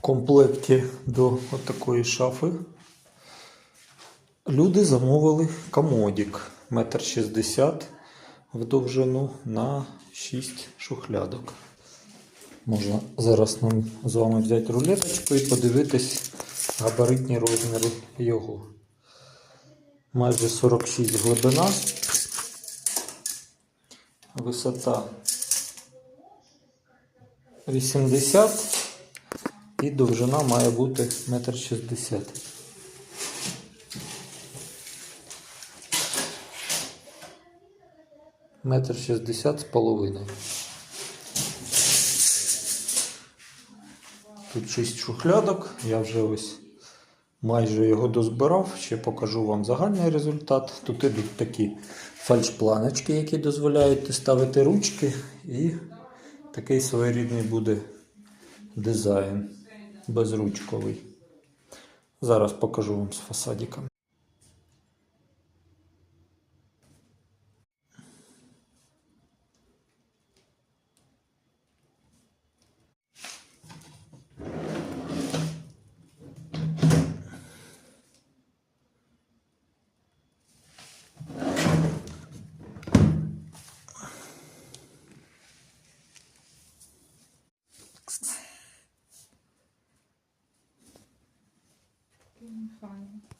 комплекті до такої шафи люди замовили комодік метр шістдесят в довжину на 6 шухлядок. Можна зараз нам з вами взяти рулеточку і подивитись габаритні розміри його. Майже 46 глибина, висота 80 і довжина має бути 1,60 м. Метр шістдесят з половиною. Тут шість шухлядок. Я вже ось майже його дозбирав. Ще покажу вам загальний результат. Тут ідуть такі фальшпланочки, які дозволяють ставити ручки, і такий своєрідний буде дизайн безручковий. Зараз покажу вам з In.